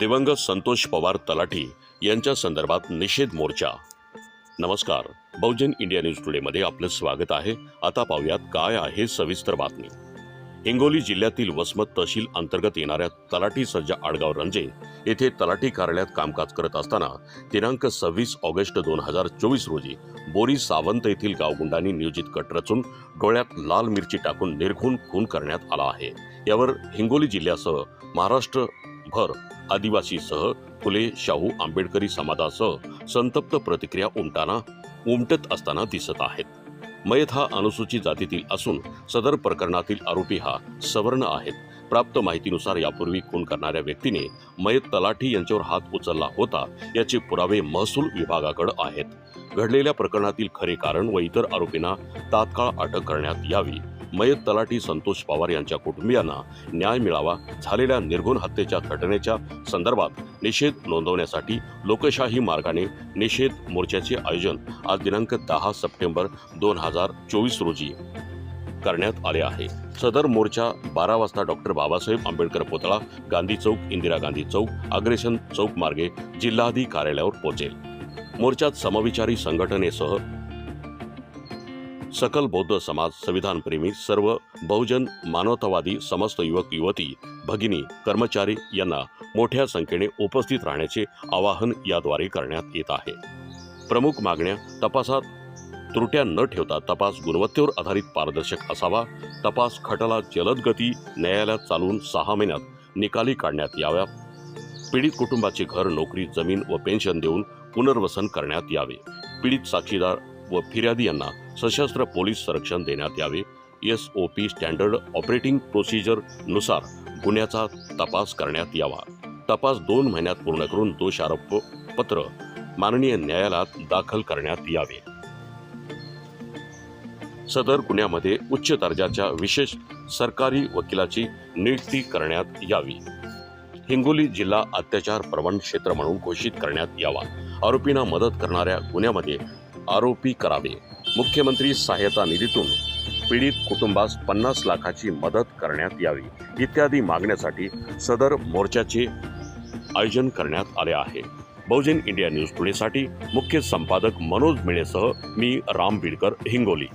दिवंगत संतोष पवार तलाठी यांच्या संदर्भात निषेध मोर्चा. नमस्कार. बहुजन इंडिया न्यूज टुडेमध्ये आपलं स्वागत आहे. आता पाहूयात काय आहे सविस्तर बातमी. हिंगोली जिल्ह्यातील वसमत तहसील अंतर्गत येणाऱ्या तलाठी सज्जा आडगाव रंजे येथे तलाठी कार्यालयात कामकाज करत असताना दिनांक सव्वीस ऑगस्ट दोन हजार चोवीस रोजी बोरी सावंत येथील गावगुंडांनी नियोजित कट रचून डोळ्यात लाल मिरची टाकून निर्घुण खून करण्यात आला आहे. यावर हिंगोली जिल्ह्यासह महाराष्ट्र भर आदिवासीसह फुले शाहू आंबेडकरी समाजासह संतप्त प्रतिक्रिया उमटाना उमटत असताना दिसत आहेत. मयत हा अनुसूचित जातीतील असून सदर प्रकरणातील आरोपी हा सवर्ण आहेत. प्राप्त माहितीनुसार यापूर्वी खून करणाऱ्या व्यक्तीने मयत तलाठी यांच्यावर हात उचलला होता याचे पुरावे महसूल विभागाकडे आहेत. घडलेल्या प्रकरणातील खरे कारण व इतर आरोपींना तात्काळ अटक करण्यात यावी. मयत तलाठी संतोष पवार यांच्या कुटुंबियांना न्याय मिळावा झालेल्या निर्घुण हत्येच्या घटनेच्या संदर्भात निषेध नोंदवण्यासाठी लोकशाही मार्गाने निषेध मोर्चाचे आयोजन आज दिनांक दहा सप्टेंबर दोन हजार चोवीस रोजी करण्यात आले आहे. सदर मोर्चा बारा वाजता डॉक्टर बाबासाहेब आंबेडकर पुतळा गांधी चौक इंदिरा गांधी चौक अग्रेशन चौक मार्गे जिल्हाधिकारी कार्यालयावर पोहोचेल. मोर्चात समविचारी संघटनेसह सकल बौद्ध समाज संविधानप्रेमी सर्व बहुजन मानवतावादी समस्त युवक युवती भगिनी कर्मचारी यांना मोठ्या संख्येने उपस्थित राहण्याचे आवाहन याद्वारे करण्यात येत आहे. प्रमुख मागण्या तपासात त्रुट्या न ठेवता तपास गुणवत्तेवर आधारित पारदर्शक असावा तपास खटला जलद गती न्यायालयात चालवून सहा महिन्यात निकाली काढण्यात याव्या पीडित कुटुंबाचे घर नोकरी जमीन व पेन्शन देऊन पुनर्वसन करण्यात यावे. पीडित साक्षीदार व फिर्यादी यांना सशस्त्र पोलीस संरक्षण देण्यात यावे. S O P standard operating प्रोसिजरनुसार गुन्ह्याचा तपास करण्यात यावा. तपास दोन महिन्यात पूर्ण करून दोषारोप पत्र माननीय न्यायालयात दाखल करण्यात यावे. सदर गुन्ह्यामध्ये उच्च दर्जाच्या विशेष सरकारी वकिलाची नियुक्ती करण्यात यावी. हिंगोली जिल्हा अत्याचार प्रवण क्षेत्र म्हणून घोषित करण्यात यावा. आरोपींना मदत करणाऱ्या गुन्ह्यामध्ये आरोपी करावे. मुख्यमंत्री सहायता निधीतून पीडित कुटुंबास पन्नास लाखाची मदत करण्यात यावी इत्यादी मागण्यासाठी सदर मोर्चाचे आयोजन करण्यात आले आहे. बहुजन इंडिया न्यूज टुडेसाठी मुख्य संपादक मनोज मिळेसह मी राम बिडकर हिंगोली.